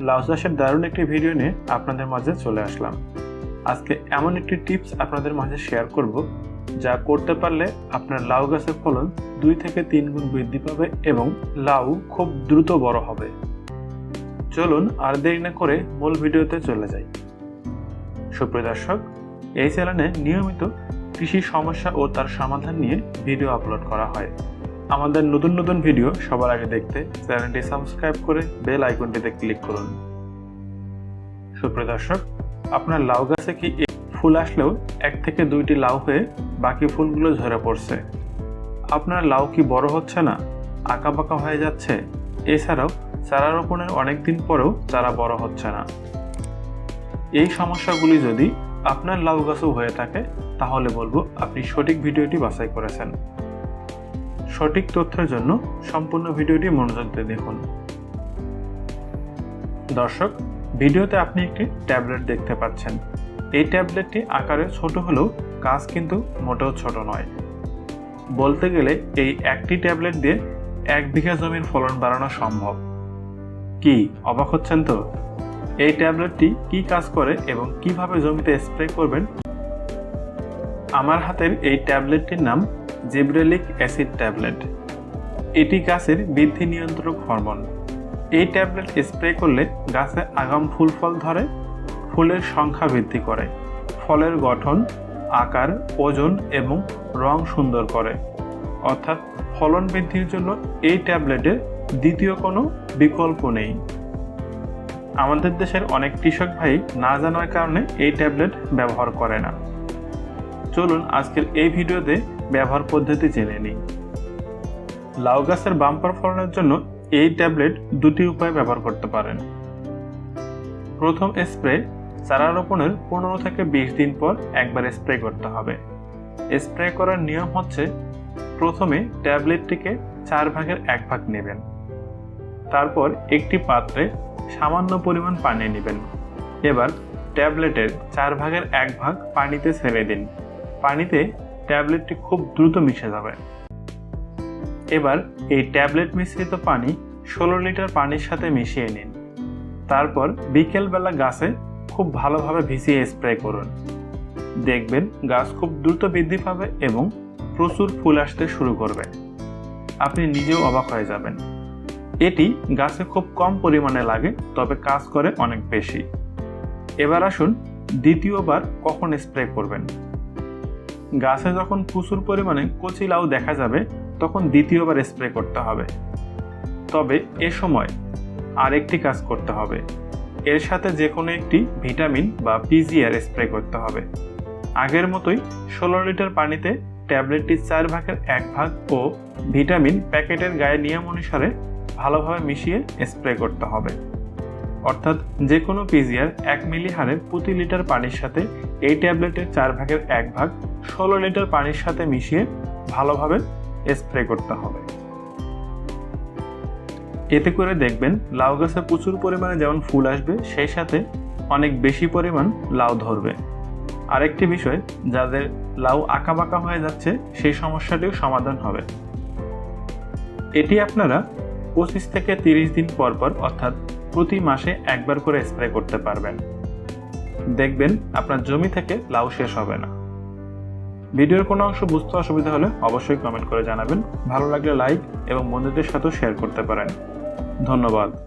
লাউ দারুণ একটি ভিডিও নিয়ে আপনাদের মাঝে চলে আসলাম। আজকে এমন একটি টিপস আপনাদের মাঝে শেয়ার করব, যা করতে পারলে আপনার লাউ গাছের ফলন দুই থেকে তিন গুণ বৃদ্ধি পাবে এবং লাউ খুব দ্রুত বড় হবে। চলুন আর দেরি না করে মূল ভিডিওতে চলে যাই। সুপ্রিয় দর্শক, এই চ্যানেলে নিয়মিত কৃষি সমস্যা ও তার সমাধান নিয়ে ভিডিও আপলোড করা হয়। আমাদের নতুন নতুন ভিডিও সবার আগে দেখতে চ্যানেলটি সাবস্ক্রাইব করে বেল আইকনটিতে ক্লিক করুন। সুপ্রিয় দর্শক, আপনার লাউ গাছে কি ফুল আসলেও এক থেকে দুইটি লাউ হয়ে বাকি ফুলগুলো ঝরে পড়ছে? আপনার লাউ কি বড় হচ্ছে না আঁকা বাঁকা হয়ে যাচ্ছে? এছাড়াও চারা রোপণের অনেক দিন পরেও চারা বড় হচ্ছে না। এই সমস্যাগুলি যদি আপনার লাউ গাছও হয়ে থাকে, তাহলে বলব আপনি সঠিক ভিডিওটি বাছাই করেছেন। সঠিক তথ্যের জন্য সম্পূর্ণ ভিডিওটি মনোযোগ দিয়ে দেখুন। দর্শক, ভিডিওতে আপনি একটি ট্যাবলেট দেখতে পাচ্ছেন। এই ট্যাবলেটটি আকারে ছোট হলেও কাজ কিন্তু মোটেও ছোট নয়। বলতে গেলে এই একটি ট্যাবলেট দিয়ে এক বিঘা জমির ফলন বাড়ানো সম্ভব। কি, অবাক হচ্ছেন তো? এই ট্যাবলেটটি কি কাজ করে এবং কীভাবে জমিতে স্প্রে করবেন? আমার হাতের এই ট্যাবলেটটির নাম জিব্রেলিক অ্যাসিড ট্যাবলেট। এটি গাছের বৃদ্ধি নিয়ন্ত্রক হরমোন। এই ট্যাবলেট স্প্রে করলে গাছে আগাম ফুল ফল ধরে, ফুলের সংখ্যা বৃদ্ধি করে, ফলের গঠন, আকার, ওজন এবং রং সুন্দর করে। অর্থাৎ ফলন বৃদ্ধির জন্য এই ট্যাবলেটের দ্বিতীয় কোনো বিকল্প নেই। আমাদের দেশের অনেক কৃষক ভাই না জানার কারণে এই ট্যাবলেট ব্যবহার করে না। চলুন আজকের এই ভিডিওতে ব্যবহার পদ্ধতি জেনে নিই। লাউ গাছের বাম্পার ফলনের জন্য এই ট্যাবলেট দুটি উপায় ব্যবহার করতে পারেন। প্রথম স্প্রে চারা রোপণের পনেরো থেকে বিশ দিন পর একবার স্প্রে করতে হবে। স্প্রে করার নিয়ম হচ্ছে প্রথমে ট্যাবলেটটিকে চার ভাগের এক ভাগ নেবেন। তারপর একটি পাত্রে সামান্য পরিমাণ পানি নেবেন। এবার ট্যাবলেটের চার ভাগের এক ভাগ পানিতে ছেড়ে দিন। পানিতে ট্যাবলেটটি খুব দ্রুত মিশে যাবে। এবার এই ট্যাবলেট মিশ্রিত পানি ষোলো লিটার পানির সাথে মিশিয়ে নিন। তারপর বিকেলবেলা গাছে খুব ভালোভাবে ভিজিয়ে স্প্রে করুন। দেখবেন গাছ খুব দ্রুত বৃদ্ধি পাবে এবং প্রচুর ফুল আসতে শুরু করবে। আপনি নিজেও অবাক হয়ে যাবেন। এটি গাছে খুব কম পরিমাণে লাগে, তবে কাজ করে অনেক বেশি। এবার আসুন দ্বিতীয়বার কখন স্প্রে করবেন। গাছে যখন প্রচুর পরিমাণে কচি লাউ দেখা যাবে, তখন দ্বিতীয়বার স্প্রে করতে হবে। তবে এ সময় আরেকটি কাজ করতে হবে। এর সাথে যে কোনো একটি ভিটামিন বা পিজিআর স্প্রে করতে হবে। আগের মতোই ষোলো লিটার পানিতে ট্যাবলেটটির চার ভাগের এক ভাগ ও ভিটামিন প্যাকেটের গায়ে নিয়ম অনুসারে ভালোভাবে মিশিয়ে স্প্রে করতে হবে। অর্থাৎ যে কোনো পিজিআর এক মিলি হারে প্রতি লিটার পানির সাথে এই ট্যাবলেটের চার ভাগের এক ভাগ ষোলো লিটার পানির সাথে মিশিয়ে ভালোভাবে স্প্রে করতে হবে। এতে করে দেখবেন লাউ গাছে প্রচুর পরিমাণে যেমন ফুল আসবে, সেই সাথে অনেক বেশি পরিমাণ লাউ ধরবে। আরেকটি বিষয়, যাদের লাউ আঁকা বাঁকা হয়ে যাচ্ছে, সেই সমস্যাটিও সমাধান হবে। এটি আপনারা পঁচিশ থেকে তিরিশ দিন পর পর, অর্থাৎ প্রতি মাসে একবার করে স্প্রে করতে পারবেন। দেখবেন আপনার জমি থেকে লাউ শেষ হবে না। ভিডিওর কোনো অংশ বুঝতে অসুবিধা হলে অবশ্যই কমেন্ট করে জানাবেন। ভালো লাগলে লাইক এবং বন্ধুদের সাথেও শেয়ার করতে পারেন। ধন্যবাদ।